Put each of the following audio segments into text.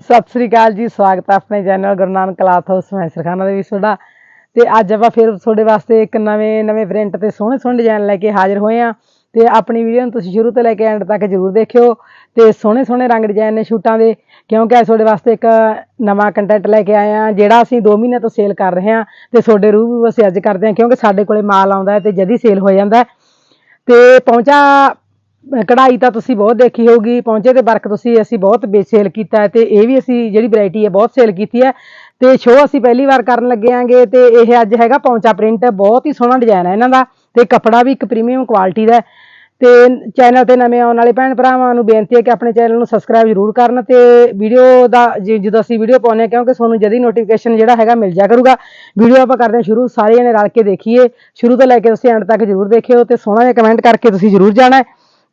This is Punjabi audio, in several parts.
ਸਤਿ ਸ੍ਰੀ ਅਕਾਲ ਜੀ, ਸਵਾਗਤ ਹੈ ਆਪਣੇ channel Guru Nanak cloth house Maisarkhana ਦੇ ਵਿੱਚ ਤੁਹਾਡਾ। ਤੇ ਅੱਜ ਆਪਾਂ ਫਿਰ ਤੁਹਾਡੇ ਵਾਸਤੇ ਇੱਕ ਨਵੇਂ ਨਵੇਂ ਪ੍ਰਿੰਟ ਤੇ ਸੋਹਣੇ ਸੋਹਣੇ ਡਿਜ਼ਾਈਨ ਲੈ ਕੇ ਹਾਜ਼ਰ ਹੋਏ ਆ ਤੇ ਆਪਣੀ ਵੀਡੀਓ ਨੂੰ ਤੁਸੀਂ ਸ਼ੁਰੂ ਤੋਂ ਲੈ ਕੇ ਐਂਡ ਤੱਕ ਜਰੂਰ ਦੇਖਿਓ। ਤੇ ਸੋਹਣੇ ਸੋਹਣੇ ਰੰਗ ਡਿਜ਼ਾਈਨ ਨੇ ਸ਼ੂਟਾਂ ਦੇ, ਕਿਉਂਕਿ ਅੱਜ ਤੁਹਾਡੇ ਵਾਸਤੇ ਇੱਕ ਨਵਾਂ ਕੰਟੈਂਟ ਲੈ ਕੇ ਆਏ ਆ ਜਿਹੜਾ ਅਸੀਂ 2 ਮਹੀਨੇ ਤੋਂ ਸੇਲ ਕਰ ਰਹੇ ਹਾਂ ਤੇ ਤੁਹਾਡੇ ਰੂਬਰੂ ਅਸੀਂ ਅੱਜ ਕਰਦੇ ਹਾਂ, ਕਿਉਂਕਿ ਸਾਡੇ ਕੋਲੇ ਮਾਲ ਆਉਂਦਾ ਹੈ ਤੇ ਜਦੀ ਸੇਲ ਹੋ ਜਾਂਦਾ ਹੈ। ਤੇ ਪਹੁੰਚਾ ਕਢਾਈ ਤਾਂ ਤੁਸੀਂ ਬਹੁਤ ਦੇਖੀ ਹੋਊਗੀ ਪਹੁੰਚੇ ਤੇ ਵਰਕ ਤੁਸੀਂ ਅਸੀਂ ਬਹੁਤ ਸੇਲ ਕੀਤਾ ਹੈ ਤੇ ਇਹ ਵੀ ਅਸੀਂ ਜਿਹੜੀ ਵੈਰਾਈਟੀ ਹੈ ਬਹੁਤ ਸੇਲ ਕੀਤੀ ਹੈ ਤੇ ਸ਼ੋਅ ਅਸੀਂ ਪਹਿਲੀ ਵਾਰ ਕਰਨ ਲੱਗੇ ਆਂਗੇ ਤੇ ਇਹ ਅੱਜ ਹੈਗਾ ਪੌਂਚਾ ਪ੍ਰਿੰਟ ਬਹੁਤ ਹੀ ਸੋਹਣਾ ਡਿਜ਼ਾਈਨ ਹੈ ਇਹਨਾਂ ਦਾ ਤੇ ਕੱਪੜਾ ਵੀ ਇੱਕ ਪ੍ਰੀਮੀਅਮ ਕੁਆਲਿਟੀ ਦਾ ਹੈ ਤੇ ਚੈਨਲ ਤੇ ਨਵੇਂ ਆਉਣ ਵਾਲੇ ਭੈਣ ਭਰਾਵਾਂ ਨੂੰ ਬੇਨਤੀ ਹੈ ਕਿ ਆਪਣੇ ਚੈਨਲ ਨੂੰ ਸਬਸਕ੍ਰਾਈਬ ਜ਼ਰੂਰ ਕਰਨ ਤੇ ਵੀਡੀਓ ਦਾ ਜ- ਜਦੋਂ ਅਸੀਂ ਵੀਡੀਓ ਪਾਉਂਦੇ ਹਾਂ ਕਿਉਂਕਿ ਤੁਹਾਨੂੰ ਜਦੀ ਨੋਟੀਫਿਕੇਸ਼ਨ ਜਿਹੜਾ ਹੈਗਾ ਮਿਲ ਜਾ ਕਰੂਗਾ। ਵੀਡੀਓ ਆਪਾਂ ਕਰਦੇ ਹਾਂ ਸ਼ੁਰੂ ਸਾਰੇ ਜਣੇ ਰਲ ਕੇ ਦੇਖੀਏ। ਸ਼ੁਰੂ ਤੋਂ ਲੈ ਕੇ ਤੁਸੀਂ ਐਂਡ ਤੱਕ ਜ਼ਰੂਰ ਦੇਖਿਓ ਤੇ ਸੋਹਣਾ ਜਿਹਾ ਕਮੈਂਟ ਕਰਕੇ ਤੁਸੀਂ ਜ਼ਰੂਰ ਜਾਣਾ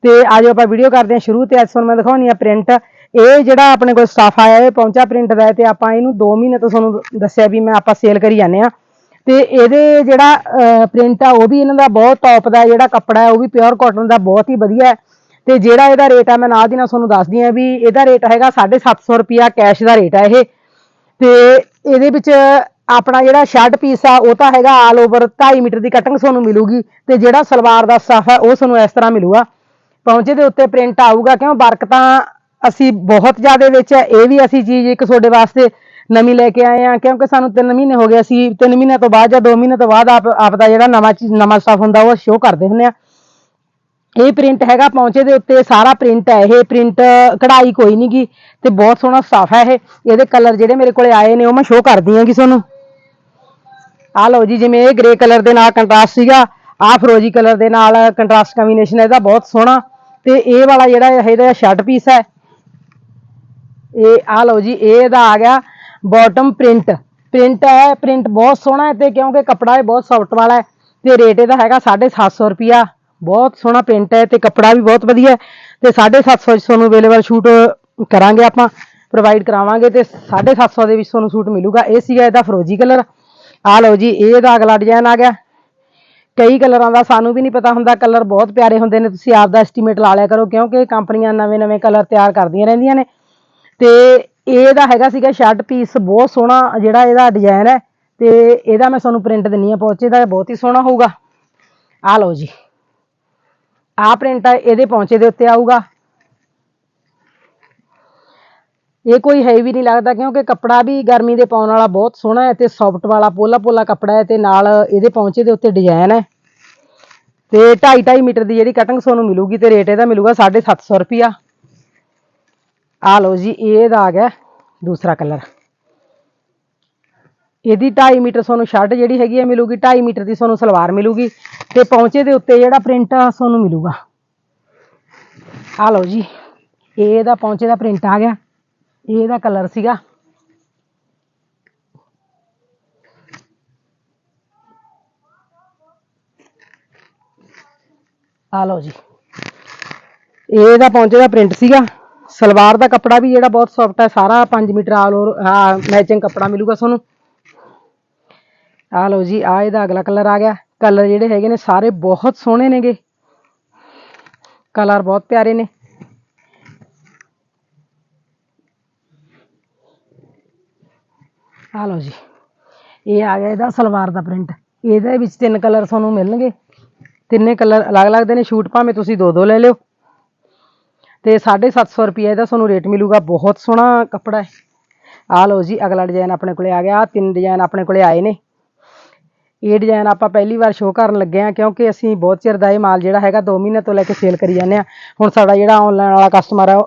ਤੇ ਅੱਜ ਆਪਾਂ ਵੀਡੀਓ ਕਰਦੇ ਹਾਂ ਸ਼ੁਰੂ ਤੇ ਅੱਜ ਤੁਹਾਨੂੰ ਮੈਂ ਦਿਖਾਉਣੀ ਆ ਪ੍ਰਿੰਟ ਇਹ ਜਿਹੜਾ ਆਪਣੇ ਕੋਲ ਸਟਾਫ ਆਇਆ, ਇਹ ਪਹੁੰਚਾ ਪ੍ਰਿੰਟ ਦਾ ਹੈ ਤੇ ਆਪਾਂ ਇਹਨੂੰ 2 ਮਹੀਨੇ ਤੋਂ ਤੁਹਾਨੂੰ ਦੱਸਿਆ ਵੀ ਮੈਂ ਆਪਾਂ ਸੇਲ ਕਰੀ ਜਾਂਦੇ ਆ ਤੇ ਇਹਦੇ ਜਿਹੜਾ ਪ੍ਰਿੰਟ ਆ, ਉਹ ਵੀ ਇਹਨਾਂ ਦਾ ਬਹੁਤ ਟੌਪ ਦਾ ਜਿਹੜਾ ਕੱਪੜਾ ਹੈ, ਉਹ ਵੀ ਪਿਓਰ ਕਾਟਨ ਦਾ ਬਹੁਤ ਹੀ ਵਧੀਆ ਹੈ। ਤੇ ਜਿਹੜਾ ਇਹਦਾ ਰੇਟ ਹੈ ਮੈਂ ਨਾਲ ਦੀ ਨਾਲ ਤੁਹਾਨੂੰ ਦੱਸਦੀ ਆ ਵੀ ਇਹਦਾ ਰੇਟ ਹੈਗਾ 750 ਰੁਪਿਆ ਕੈਸ਼ ਦਾ ਰੇਟ ਹੈ ਇਹ। ਤੇ ਇਹਦੇ ਵਿੱਚ ਆਪਣਾ ਜਿਹੜਾ ਸ਼ਰਟ ਪੀਸ ਆ, ਉਹ ਤਾਂ ਹੈਗਾ ਆਲ ਓਵਰ 2.5 ਮੀਟਰ ਦੀ ਕਟਿੰਗ ਤੁਹਾਨੂੰ ਮਿਲੂਗੀ ਤੇ ਜਿਹੜਾ ਸਲਵਾਰ ਦਾ ਸਟਫ ਹੈ ਉਹ ਤੁਹਾਨੂੰ ਇਸ ਤਰ੍ਹਾਂ ਮਿਲੂਗਾ। ਪਹੁੰਚੇ ਦੇ ਉੱਤੇ ਪ੍ਰਿੰਟ ਆਊਗਾ, ਕਿਉਂ? ਵਰਕ ਤਾਂ ਅਸੀਂ ਬਹੁਤ ਜ਼ਿਆਦਾ ਵਿੱਚ ਹੈ ਇਹ ਵੀ ਅਸੀਂ ਚੀਜ਼ ਇੱਕ ਤੁਹਾਡੇ ਵਾਸਤੇ ਨਵੀਂ ਲੈ ਕੇ ਆਏ ਆ ਕਿਉਂਕਿ ਸਾਨੂੰ 3 ਮਹੀਨੇ ਹੋ ਗਏ, ਅਸੀਂ 3 ਮਹੀਨਿਆਂ ਤੋਂ ਬਾਅਦ ਜਾਂ 2 ਮਹੀਨੇ ਤੋਂ ਬਾਅਦ ਆਪ ਆਪ ਦਾ ਜਿਹੜਾ ਨਵਾਂ ਚੀਜ਼ ਨਵਾਂ ਸਟਾਫ ਹੁੰਦਾ, ਉਹ ਸ਼ੋਅ ਕਰਦੇ ਹੁੰਦੇ ਆ ਇਹ ਪ੍ਰਿੰਟ ਹੈਗਾ, ਪਹੁੰਚੇ ਦੇ ਉੱਤੇ ਸਾਰਾ ਪ੍ਰਿੰਟ ਹੈ, ਇਹ ਪ੍ਰਿੰਟ ਕਢਾਈ ਕੋਈ ਨਹੀਂ ਗੀ, ਤੇ ਬਹੁਤ ਸੋਹਣਾ ਸਟਾਫ ਹੈ ਇਹ। ਇਹਦੇ ਕਲਰ ਜਿਹੜੇ ਮੇਰੇ ਕੋਲੇ ਆਏ ਨੇ, ਉਹ ਮੈਂ ਸ਼ੋਅ ਕਰਦੀ ਹਾਂ ਕਿ ਤੁਹਾਨੂੰ ਆ ਲਓ ਜੀ, ਜਿਵੇਂ ਇਹ ਗ੍ਰੇ ਕਲਰ ਦੇ ਨਾਲ ਕੰਟਰਾਸਟ ਸੀਗਾ, ਆਹ ਫਰੋਜੀ ਕਲਰ ਦੇ ਨਾਲ ਕੰਟਰਾਸਟ ਕੰਬੀਨੇਸ਼ਨ ਇਹਦਾ ਬਹੁਤ ਸੋਹਣਾ। ਤੇ ਇਹ ਵਾਲਾ ਜਿਹੜਾ ਇਹ ਇਹਦਾ ਸ਼ਰਟ ਪੀਸ ਹੈ। ਇਹ ਆ ਲਓ ਜੀ, ਇਹ ਇਹਦਾ ਆ ਗਿਆ ਬਾਟਮ ਪ੍ਰਿੰਟ ਪ੍ਰਿੰਟ ਹੈ ਪ੍ਰਿੰਟ ਬਹੁਤ ਸੋਹਣਾ ਹੈ ਤੇ ਕਿਉਂਕਿ ਕੱਪੜਾ ਇਹ ਬਹੁਤ ਸੌਫਟ ਵਾਲਾ ਹੈ ਤੇ ਰੇਟ ਇਹਦਾ ਹੈਗਾ 750 ਰੁਪਿਆ ਬਹੁਤ ਸੋਹਣਾ ਪ੍ਰਿੰਟ ਹੈ ਤੇ ਕੱਪੜਾ ਵੀ ਬਹੁਤ ਵਧੀਆ ਹੈ ਤੇ 750 ਚ ਤੁਹਾਨੂੰ ਅਵੇਲੇਬਲ ਸ਼ੂਟ ਕਰਾਂਗੇ ਆਪਾਂ ਪ੍ਰੋਵਾਈਡ ਕਰਾਵਾਂਗੇ ਤੇ 750 ਦੇ ਵਿੱਚ ਤੁਹਾਨੂੰ ਸੂਟ ਮਿਲੂਗਾ। ਇਹ ਸੀਗਾ ਇਹਦਾ ਫਰੋਜੀ ਕਲਰ ਆ ਲਓ ਜੀ, ਇਹ ਇਹਦਾ ਅਗਲਾ ਡਿਜ਼ਾਈਨ ਆ ਗਿਆ। ਕਈ ਕਲਰਾਂ ਦਾ ਸਾਨੂੰ ਵੀ ਨਹੀਂ ਪਤਾ ਹੁੰਦਾ, ਕਲਰ ਬਹੁਤ ਪਿਆਰੇ ਹੁੰਦੇ ਨੇ, ਤੁਸੀਂ ਆਪ ਦਾ ਐਸਟੀਮੇਟ ਲਾ ਲਿਆ ਕਰੋ, ਕਿਉਂਕਿ ਕੰਪਨੀਆਂ ਨਵੇਂ-ਨਵੇਂ ਕਲਰ ਤਿਆਰ ਕਰਦੀਆਂ ਰਹਿੰਦੀਆਂ ਨੇ। ਤੇ ਇਹਦਾ ਹੈਗਾ ਸੀਗਾ ਸ਼ਰਟ ਪੀਸ ਬਹੁਤ ਸੋਹਣਾ ਜਿਹੜਾ ਇਹਦਾ ਡਿਜ਼ਾਈਨ ਹੈ, ਤੇ ਇਹਦਾ ਮੈਂ ਤੁਹਾਨੂੰ ਪ੍ਰਿੰਟ ਦਿੰਨੀ ਆ ਪਹੁੰਚੇ ਦਾ ਬਹੁਤ ਹੀ ਸੋਹਣਾ ਹੋਊਗਾ। ਆ ਲਓ ਜੀ। ਆਹ ਪ੍ਰਿੰਟ ਇਹਦੇ ਪਹੁੰਚੇ ਦੇ ਉੱਤੇ ਆਊਗਾ। ਇਹ ਕੋਈ ਹੈਵੀ ਨਹੀਂ ਲੱਗਦਾ ਕਿਉਂਕਿ ਕੱਪੜਾ ਵੀ ਗਰਮੀ ਦੇ ਪਾਉਣ ਵਾਲਾ ਬਹੁਤ ਸੋਹਣਾ ਹੈ ਤੇ ਸੌਫਟ ਵਾਲਾ ਪੋਲਾ ਪੋਲਾ ਕੱਪੜਾ ਹੈ ਤੇ ਨਾਲ ਇਹਦੇ ਪਹੁੰਚੇ ਦੇ ਉੱਤੇ ਡਿਜ਼ਾਈਨ ਹੈ। ਤੇ 2.5 2.5 ਮੀਟਰ ਦੀ ਜਿਹੜੀ ਕਟਿੰਗ ਤੁਹਾਨੂੰ ਮਿਲੂਗੀ ਤੇ ਰੇਟ ਇਹਦਾ ਮਿਲੂਗਾ 750 ਰੁਪਿਆ ਆ ਲਓ ਜੀ, ਇਹ ਇਹਦਾ ਆ ਗਿਆ ਦੂਸਰਾ ਕਲਰ ਇਹਦੀ 2.5 ਮੀਟਰ ਤੁਹਾਨੂੰ ਸ਼ਰਟ ਜਿਹੜੀ ਹੈਗੀ ਹੈ ਮਿਲੂਗੀ 2.5 ਮੀਟਰ ਦੀ ਤੁਹਾਨੂੰ ਸਲਵਾਰ ਮਿਲੂਗੀ ਤੇ ਪੌਂਚੇ ਦੇ ਉੱਤੇ ਜਿਹੜਾ ਪ੍ਰਿੰਟ ਆ ਤੁਹਾਨੂੰ ਮਿਲੂਗਾ। ਆ ਲਓ ਜੀ, ਇਹ ਇਹਦਾ ਪੌਂਚੇ ਦਾ ਪ੍ਰਿੰਟ ਆ ਗਿਆ। ਇਹਦਾ ਕਲਰ ਸੀਗਾ ਆ ਲਓ ਜੀ ਇਹ ਇਹਦਾ ਪੌਂਚੇ ਦਾ ਪ੍ਰਿੰਟ ਸੀਗਾ ਸਲਵਾਰ ਦਾ ਕੱਪੜਾ ਵੀ ਜਿਹੜਾ ਬਹੁਤ ਸੌਫਟ ਹੈ ਸਾਰਾ 5 ਮੀਟਰ ਆਲ ਓਵਰ ਆ ਮੈਚਿੰਗ ਕੱਪੜਾ ਮਿਲੂਗਾ ਤੁਹਾਨੂੰ ਆ ਲਓ ਜੀ ਆ ਇਹਦਾ ਅਗਲਾ ਕਲਰ ਆ ਗਿਆ ਕਲਰ ਜਿਹੜੇ ਹੈਗੇ ਨੇ ਸਾਰੇ ਬਹੁਤ ਸੋਹਣੇ ਨੇਗੇ ਕਲਰ ਬਹੁਤ ਪਿਆਰੇ ਨੇ ਆ ਲਓ ਜੀ। ਇਹ ਆ ਗਿਆ ਇਹਦਾ ਸਲਵਾਰ ਦਾ ਪ੍ਰਿੰਟ। ਇਹਦੇ ਵਿੱਚ ਤਿੰਨ ਕਲਰ ਤੁਹਾਨੂੰ ਮਿਲਣਗੇ। ਤਿੰਨੇ ਕਲਰ ਅਲੱਗ-ਅਲੱਗ ਦੇ ਨੇ। ਸ਼ੂਟ ਭਾਵੇਂ ਤੁਸੀਂ ਦੋ ਦੋ ਲੈ ਲਿਓ। ਤੇ 750 ਰੁਪਏ ਇਹਦਾ ਤੁਹਾਨੂੰ ਰੇਟ ਮਿਲੂਗਾ। ਬਹੁਤ ਸੋਹਣਾ ਕੱਪੜਾ ਹੈ। ਆ ਲਓ ਜੀ, ਅਗਲਾ ਡਿਜ਼ਾਈਨ ਆਪਣੇ ਕੋਲੇ ਆ ਗਿਆ। ਆਹ ਤਿੰਨ ਡਿਜ਼ਾਈਨ ਆਪਣੇ ਕੋਲੇ ਆਏ ਨੇ। ਇਹ ਡਿਜ਼ਾਈਨ ਆਪਾਂ ਪਹਿਲੀ ਵਾਰ ਸ਼ੋਅ ਕਰਨ ਲੱਗੇ ਆ ਕਿਉਂਕਿ ਅਸੀਂ ਬਹੁਤ ਚਿਰ ਦਾ ਇਹ ਮਾਲ ਜਿਹੜਾ ਹੈਗਾ 2 ਮਹੀਨੇ ਤੋਂ ਲੈ ਕੇ ਸੇਲ ਕਰੀ ਜਾਂਦੇ ਆ ਹੁਣ ਸਾਡਾ ਜਿਹੜਾ ਆਨਲਾਈਨ ਵਾਲਾ ਕਸਟਮਰ ਆ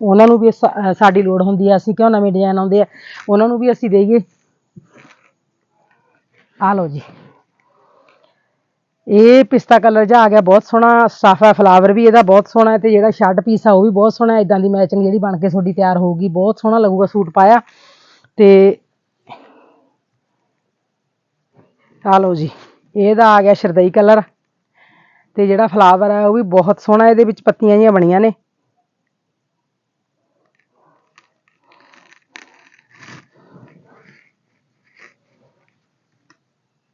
ਉਹਨਾਂ ਨੂੰ ਵੀ ਸਾਡੀ ਲੋੜ ਹੁੰਦੀ ਆ। ਅਸੀਂ ਕਿਉਂ ਨਵੇਂ ਡਿਜ਼ਾਈਨ ਆਉਂਦੇ ਆ? ਉਹਨਾਂ ਨੂੰ ਵੀ ਅਸੀਂ ਦੇਈਏ। ਆ ਲਓ ਜੀ। ਇਹ ਪਿਸਤਾ ਕਲਰ ਜਿਹਾ ਆ ਗਿਆ, ਬਹੁਤ ਸੋਹਣਾ। ਸਟਫ ਹੈ ਫਲਾਵਰ ਵੀ ਇਹਦਾ ਬਹੁਤ ਸੋਹਣਾ ਹੈ ਤੇ ਜਿਹੜਾ ਸ਼ਰਟ ਪੀਸ ਆ, ਉਹ ਵੀ ਬਹੁਤ ਸੋਹਣਾ ਹੈ। ਇਦਾਂ ਦੀ ਮੈਚਿੰਗ ਜਿਹੜੀ ਬਣ ਕੇ ਤੁਹਾਡੀ ਤਿਆਰ ਹੋਊਗੀ, ਬਹੁਤ ਸੋਹਣਾ ਲੱਗੂਗਾ ਸੂਟ ਪਾਇਆ। ਤੇ ਆ ਲਓ ਜੀ, ਇਹਦਾ ਆ ਗਿਆ ਸ਼ਰਦਈ ਕਲਰ ਤੇ ਜਿਹੜਾ ਫਲਾਵਰ ਹੈ ਉਹ ਵੀ ਬਹੁਤ ਸੋਹਣਾ ਇਹਦੇ ਵਿੱਚ ਪੱਤੀਆਂ ਜਿਹੀਆਂ ਬਣੀਆਂ ਨੇ।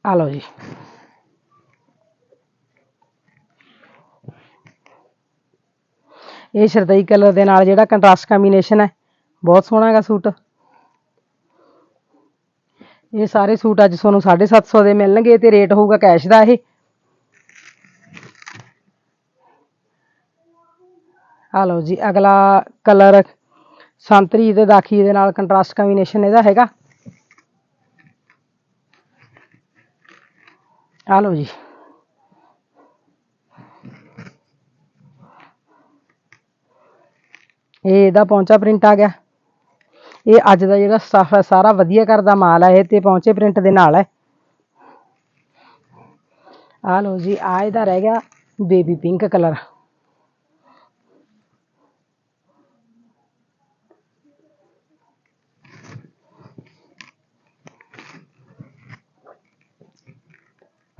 ਆ ਲਓ ਜੀ ਇਹ ਸ਼ਰਦਈ ਕਲਰ ਦੇ ਨਾਲ ਜਿਹੜਾ ਕੰਟਰਾਸਟ ਕੰਬੀਨੇਸ਼ਨ ਹੈ, ਬਹੁਤ ਸੋਹਣਾ ਹੈਗਾ ਸੂਟ। ਇਹ ਸਾਰੇ ਸੂਟ ਅੱਜ ਤੁਹਾਨੂੰ 750 ਦੇ ਮਿਲਣਗੇ ਤੇ ਰੇਟ ਹੋਊਗਾ ਕੈਸ਼ ਦਾ ਇਹ। ਆ ਲਓ ਜੀ, ਅਗਲਾ ਕਲਰ ਸੰਤਰੀ ਤੇ ਦਾਖੀ ਦੇ ਨਾਲ ਕੰਟਰਾਸਟ ਕੰਬੀਨੇਸ਼ਨ ਇਹਦਾ ਹੈਗਾ। ਆ ਲਓ ਜੀ। ਇਹ ਇਹਦਾ ਪਹੁੰਚਾ ਪ੍ਰਿੰਟ ਆ ਗਿਆ। ਇਹ ਅੱਜ ਦਾ ਜਿਹੜਾ ਸਟਫ ਹੈ ਸਾਰਾ ਵਧੀਆ ਘਰ ਦਾ ਮਾਲ ਹੈ ਇਹ ਤੇ ਪਹੁੰਚੇ ਪ੍ਰਿੰਟ ਦੇ ਨਾਲ ਹੈ। ਆ ਲਓ ਜੀ ਆ ਇਹਦਾ ਰਹਿ ਗਿਆ ਬੇਬੀ ਪਿੰਕ ਕਲਰ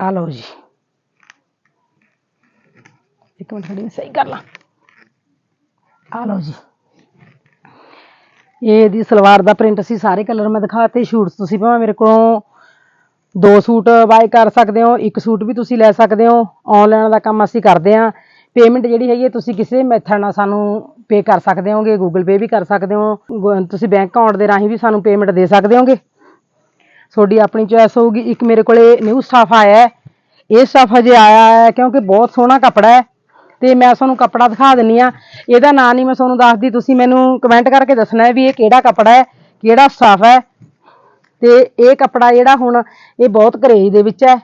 ਆ ਲਓ ਜੀ। ਇੱਕ ਮਿੰਟ ਖੜੀ ਸਹੀ ਕਰ ਲਾਂ। ਆ ਲਓ ਜੀ। ਇਹ ਇਹਦੀ ਸਲਵਾਰ ਦਾ ਪ੍ਰਿੰਟ ਸੀ ਸਾਰੇ ਕਲਰ ਮੈਂ ਦਿਖਾਤੇ, ਸ਼ੂਟਸ ਤੁਸੀਂ ਭਾਵੇਂ ਮੇਰੇ ਕੋਲੋਂ ਦੋ ਸੂਟ ਬਾਏ ਕਰ ਸਕਦੇ ਹੋ, ਇੱਕ ਸੂਟ ਵੀ ਤੁਸੀਂ ਲੈ ਸਕਦੇ ਹੋ। ਆਨਲਾਈਨ ਦਾ ਕੰਮ ਅਸੀਂ ਕਰਦੇ ਹਾਂ। ਪੇਮੈਂਟ ਜਿਹੜੀ ਹੈਗੀ ਹੈ, ਤੁਸੀਂ ਕਿਸੇ ਮੈਥਡ ਨਾਲ ਸਾਨੂੰ ਪੇ ਕਰ ਸਕਦੇ ਹੋਗੇ ਗੂਗਲ ਪੇ ਵੀ ਕਰ ਸਕਦੇ ਹੋ। ਗ- ਤੁਸੀਂ ਬੈਂਕ ਅਕਾਊਂਟ ਦੇ ਰਾਹੀਂ ਵੀ ਸਾਨੂੰ ਪੇਮੈਂਟ ਦੇ ਸਕਦੇ ਹੋਗੇ। ਤੁਹਾਡੀ ਆਪਣੀ ਚੋਇਸ ਹੋਊਗੀ। ਇੱਕ ਮੇਰੇ ਕੋਲੇ ਨਿਊ ਸਟਾਫ ਆਇਆ ਹੈ। ਇਹ ਸਟਾਫ ਹਜੇ ਆਇਆ ਹੈ ਕਿਉਂਕਿ ਬਹੁਤ ਸੋਹਣਾ ਕੱਪੜਾ ਹੈ। ਤੇ ਮੈਂ ਤੁਹਾਨੂੰ ਕੱਪੜਾ ਦਿਖਾ ਦਿੰਨੀ ਆ ਇਹਦਾ ਨਾਂ ਨਹੀਂ ਮੈਂ ਤੁਹਾਨੂੰ ਦੱਸਦੀ। ਤੁਸੀਂ ਮੈਨੂੰ ਕਮੈਂਟ ਕਰਕੇ ਦੱਸਣਾ ਹੈ ਵੀ ਇਹ ਕਿਹੜਾ ਕੱਪੜਾ ਹੈ, ਕਿਹੜਾ ਸਟਾਫ ਹੈ। ਤੇ ਇਹ ਕੱਪੜਾ ਜਿਹੜਾ ਹੁਣ ਇਹ ਬਹੁਤ ਕਰੇਜ ਦੇ ਵਿੱਚ ਹੈ।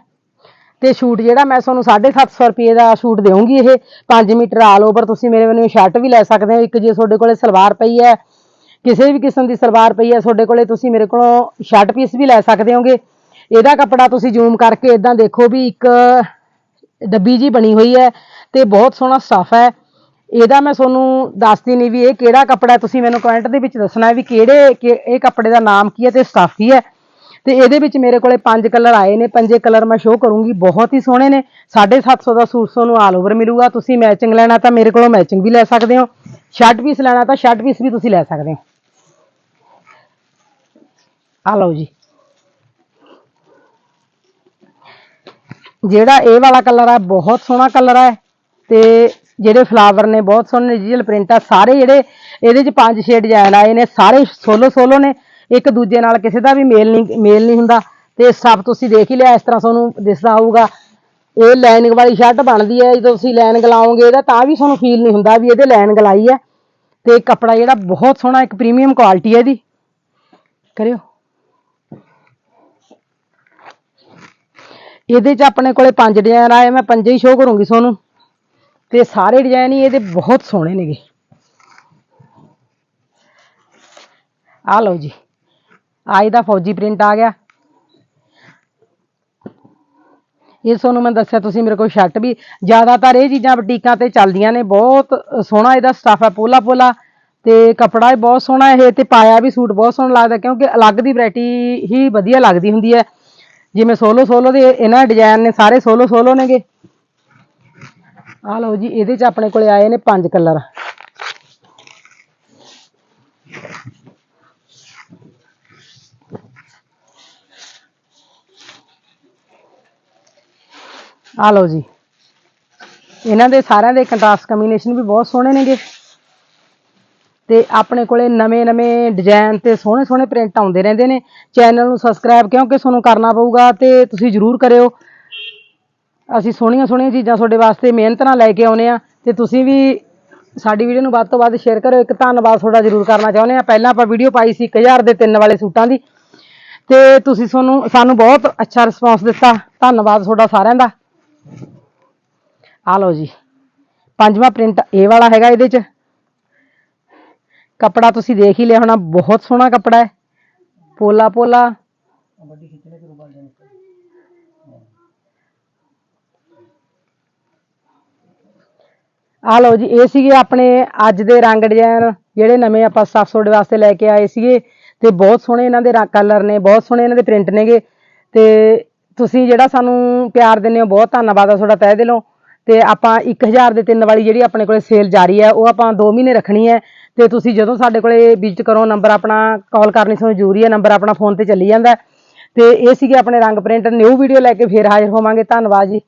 ਤੇ ਸ਼ੂਟ ਜਿਹੜਾ ਮੈਂ ਤੁਹਾਨੂੰ 750 ਰੁਪਏ ਦਾ ਸ਼ੂਟ ਦੇਵਾਂਗੀ ਇਹ। 5 ਮੀਟਰ ਆਲ ਓਵਰ ਤੁਸੀਂ ਮੇਰੇ ਮੈਨੂੰ ਸ਼ਰਟ ਵੀ ਲੈ ਸਕਦੇ ਹੋ। ਇੱਕ ਜੇ ਤੁਹਾਡੇ ਕੋਲੇ ਸਲਵਾਰ ਪਈ ਹੈ ਕਿਸੇ ਵੀ ਕਿਸਮ ਦੀ ਸਲਵਾਰ ਪਈ ਹੈ, ਤੁਹਾਡੇ ਕੋਲੇ ਤੁਸੀਂ ਮੇਰੇ ਕੋਲੋਂ ਸ਼ਰਟ ਪੀਸ ਵੀ ਲੈ ਸਕਦੇ ਹੋਗੇ। ਇਹਦਾ ਕੱਪੜਾ ਤੁਸੀਂ ਜ਼ੂਮ ਕਰਕੇ ਇਦਾਂ ਦੇਖੋ ਵੀ ਇੱਕ ਡੱਬੀ ਜੀ ਬਣੀ ਹੋਈ ਹੈ ਤੇ ਬਹੁਤ ਸੋਹਣਾ ਸਟਫ ਹੈ। ਇਹਦਾ ਮੈਂ ਤੁਹਾਨੂੰ ਦੱਸਦੀ ਨਹੀਂ ਵੀ ਇਹ ਕਿਹੜਾ ਕੱਪੜਾ ਤੁਸੀਂ ਮੈਨੂੰ ਕਮੈਂਟ ਦੇ ਵਿੱਚ ਦੱਸਣਾ ਵੀ ਕਿਹੜੇ ਕਿ- ਇਹ ਕੱਪੜੇ ਦਾ ਨਾਮ ਕੀ ਹੈ ਤੇ ਸਟਫ ਕੀ ਹੈ। ਤੇ ਇਹਦੇ ਵਿੱਚ ਮੇਰੇ ਕੋਲੇ ਪੰਜ ਕਲਰ ਆਏ ਨੇ। ਪੰਜੇ ਕਲਰ ਮੈਂ ਸ਼ੋਅ ਕਰੂੰਗੀ। ਬਹੁਤ ਹੀ ਸੋਹਣੇ ਨੇ। 750 ਦਾ ਸੂਟ ਤੁਹਾਨੂੰ ਆਲ ਓਵਰ ਮਿਲੂਗਾ। ਤੁਸੀਂ ਮੈਚਿੰਗ ਲੈਣਾ ਤਾਂ ਮੇਰੇ ਕੋਲੋਂ ਮੈਚਿੰਗ ਵੀ ਲੈ ਸਕਦੇ ਹੋ। ਸ਼ਰਟ ਪੀਸ ਲੈਣਾ ਤਾਂ ਸ਼ਰਟ ਪੀਸ ਵੀ ਤੁਸੀਂ ਲੈ ਸਕਦੇ ਹੋ। ਆ ਲਓ ਜੀ। ਜਿਹੜਾ ਇਹ ਵਾਲਾ ਕਲਰ ਹੈ ਬਹੁਤ ਸੋਹਣਾ ਕਲਰ ਹੈ ਤੇ ਜਿਹੜੇ ਫਲਾਵਰ ਨੇ, ਬਹੁਤ ਸੋਹਣੇ ਡਿਜੀਟਲ ਪ੍ਰਿੰਟ ਆ। ਸਾਰੇ ਜਿਹੜੇ ਇਹਦੇ ਚ ਪੰਜ ਛੇ ਡਿਜ਼ਾਈਨ ਆਏ ਨੇ, ਸਾਰੇ ਸੋਲੋ ਸੋਲੋ ਨੇ। ਇੱਕ ਦੂਜੇ ਨਾਲ ਕਿਸੇ ਦਾ ਵੀ ਮੇਲ ਨਹੀਂ ਮੇਲ ਨਹੀਂ ਹੁੰਦਾ। ਤੇ ਸਭ ਤੁਸੀਂ ਦੇਖ ਹੀ ਲਿਆ, ਇਸ ਤਰ੍ਹਾਂ ਤੁਹਾਨੂੰ ਦਿਸਦਾ ਹੋਊਗਾ। ਇਹ ਲਾਈਨਿੰਗ ਵਾਲੀ ਸ਼ਰਟ ਬਣਦੀ ਹੈ, ਜਦੋਂ ਤੁਸੀਂ ਲਾਈਨ ਗਲਾਓਗੇ, ਇਹਦਾ ਤਾਂ ਵੀ ਤੁਹਾਨੂੰ ਫੀਲ ਨਹੀਂ ਹੁੰਦਾ ਵੀ ਇਹਦੇ ਲਾਈਨ ਗਲਾਈ ਹੈ। ਤੇ ਕੱਪੜਾ ਜਿਹੜਾ ਬਹੁਤ ਸੋਹਣਾ, ਇੱਕ ਪ੍ਰੀਮੀਅਮ ਕੁਆਲਿਟੀ ਹੈ ਇਹਦੀ। ਕਰਿਓ। ਇਹਦੇ 'ਚ ਆਪਣੇ ਕੋਲੇ ਪੰਜ ਡਿਜ਼ਾਈਨ ਆਏ, ਮੈਂ ਪੰਜੇ ਹੀ ਸ਼ੋਅ ਕਰੂੰਗੀ ਤੁਹਾਨੂੰ ਤੇ ਸਾਰੇ ਡਿਜ਼ਾਈਨ ਹੀ ਇਹਦੇ ਬਹੁਤ ਸੋਹਣੇ ਨੇਗੇ। ਆ ਲਓ ਜੀ। ਆ ਇਹਦਾ ਫੌਜੀ ਪ੍ਰਿੰਟ ਆ ਗਿਆ। ਇਹ ਤੁਹਾਨੂੰ ਮੈਂ ਦੱਸਿਆ ਤੁਸੀਂ ਮੇਰੇ ਕੋਲ ਸ਼ਰਟ ਵੀ। ਜ਼ਿਆਦਾਤਰ ਇਹ ਚੀਜ਼ਾਂ ਬੁਟੀਕਾਂ ਤੇ ਚੱਲਦੀਆਂ ਨੇ, ਬਹੁਤ ਸੋਹਣਾ ਇਹਦਾ ਸਟਾਫ ਹੈ ਪੋਲਾ ਪੋਲਾ ਤੇ ਕਪੜਾ ਵੀ ਬਹੁਤ ਸੋਹਣਾ ਇਹ, ਤੇ ਪਾਇਆ ਵੀ ਸੂਟ ਬਹੁਤ ਸੋਹਣਾ ਲੱਗਦਾ, ਕਿਉਂਕਿ ਅਲੱਗ ਦੀ ਵੈਰਾਈਟੀ ਹੀ ਵਧੀਆ ਲੱਗਦੀ ਹੁੰਦੀ ਹੈ। ਜਿਵੇਂ ਸੋਲੋ ਸੋਲੋ ਦੇ ਇਹਨਾਂ ਡਿਜ਼ਾਈਨ ਨੇ ਸਾਰੇ ਸੋਲੋ ਸੋਲੋ ਨੇਗੇ। ਆ ਲਓ ਜੀ, ਇਹਦੇ ਚ ਆਪਣੇ ਕੋਲੇ ਆਏ ਨੇ ਪੰਜ ਕਲਰ ਆ ਲਓ ਜੀ, ਇਹਨਾਂ ਦੇ ਸਾਰਿਆਂ ਦੇ ਕੰਟਰਾਸਟ ਕੰਬੀਨੇਸ਼ਨ ਵੀ ਬਹੁਤ ਸੋਹਣੇ ਨੇਗੇ। ਤੇ ਆਪਣੇ ਕੋਲੇ ਨਵੇਂ-ਨਵੇਂ ਡਿਜ਼ਾਈਨ ਤੇ ਸੋਹਣੇ-ਸੋਹਣੇ ਪ੍ਰਿੰਟ ਆਉਂਦੇ ਰਹਿੰਦੇ ਨੇ। ਚੈਨਲ ਨੂੰ ਸਬਸਕ੍ਰਾਈਬ ਕਿਉਂਕਿ ਤੁਹਾਨੂੰ ਕਰਨਾ ਪਊਗਾ ਤੇ ਤੁਸੀਂ ਜਰੂਰ ਕਰਿਓ। ਅਸੀਂ ਸੋਹਣੀਆਂ-ਸੋਹਣੀਆਂ ਚੀਜ਼ਾਂ ਤੁਹਾਡੇ ਵਾਸਤੇ ਮਿਹਨਤ ਨਾਲ ਲੈ ਕੇ ਆਉਨੇ ਆ ਤੇ ਤੁਸੀਂ ਵੀ ਸਾਡੀ ਵੀਡੀਓ ਨੂੰ ਵੱਧ ਤੋਂ ਵੱਧ ਸ਼ੇਅਰ ਕਰਿਓ। ਇੱਕ ਧੰਨਵਾਦ ਤੁਹਾਡਾ ਜਰੂਰ ਕਰਨਾ ਚਾਹੁੰਦੇ ਆ ਪਹਿਲਾਂ ਆਪਾਂ ਵੀਡੀਓ ਪਾਈ ਸੀ 1000 ਦੇ ਤਿੰਨ ਵਾਲੇ ਸੂਟਾਂ ਦੀ। ਤੇ ਤੁਸੀਂ ਸਾਨੂੰ ਸਾਨੂੰ ਬਹੁਤ ਅੱਛਾ ਰਿਸਪਾਂਸ ਦਿੱਤਾ। ਧੰਨਵਾਦ ਤੁਹਾਡਾ ਸਾਰਿਆਂ ਦਾ। ਆ ਲਓ ਜੀ, ਪੰਜਵਾਂ ਪ੍ਰਿੰਟ ਇਹ ਵਾਲਾ ਹੈਗਾ ਇਹਦੇ ਚ। ਕੱਪੜਾ ਤੁਸੀਂ ਦੇਖ ਹੀ ਲਿਆ ਹੋਣਾ, ਬਹੁਤ ਸੋਹਣਾ ਕੱਪੜਾ ਹੈ। ਪੋਲਾ ਪੋਲਾ। ਆ ਲਓ ਜੀ, ਇਹ ਸੀਗੇ ਆਪਣੇ ਅੱਜ ਦੇ ਰੰਗ ਡਿਜ਼ਾਈਨ ਜਿਹੜੇ ਨਵੇਂ ਆਪਾਂ ਸਟਾਫ ਤੁਹਾਡੇ ਵਾਸਤੇ ਲੈ ਕੇ ਆਏ ਸੀਗੇ। ਤੇ ਬਹੁਤ ਸੋਹਣੇ ਇਹਨਾਂ ਦੇ ਕਲਰ ਨੇ, ਬਹੁਤ ਸੋਹਣੇ ਇਹਨਾਂ ਦੇ ਪ੍ਰਿੰਟ ਨੇਗੇ। ਤੇ ਤੁਸੀਂ ਜਿਹੜਾ ਸਾਨੂੰ ਪਿਆਰ ਦਿੰਦੇ ਹੋ, ਬਹੁਤ ਧੰਨਵਾਦ ਆ ਤੁਹਾਡਾ ਤਹਿ ਦਿਲੋਂ। ਤੇ ਆਪਾਂ 1000 ਦੇ ਤਿੰਨ ਵਾਲੀ ਜਿਹੜੀ ਆਪਣੇ ਕੋਲੇ ਸੇਲ ਜਾਰੀ ਹੈ, ਉਹ ਆਪਾਂ 2 ਮਹੀਨੇ ਰੱਖਣੀ ਹੈ। ਤੇ ਤੁਸੀਂ ਜਦੋਂ ਸਾਡੇ ਕੋਲੇ ਵਿਜ਼ਿਟ ਕਰੋ ਨੰਬਰ ਆਪਣਾ ਕਾਲ ਕਰਨੀ ਤੁਹਾਨੂੰ ਜ਼ਰੂਰੀ ਹੈ ਨੰਬਰ ਆਪਣਾ ਫੋਨ ਤੇ ਚੱਲੀ ਜਾਂਦਾ ਹੈ। ਤੇ ਇਹ ਸੀਗੇ ਆਪਣੇ ਰੰਗ ਪ੍ਰਿੰਟ ਨਿਊ ਵੀਡੀਓ ਲੈ ਕੇ ਫੇਰ ਹਾਜ਼ਰ ਹੋਵਾਂਗੇ। ਧੰਨਵਾਦ ਜੀ।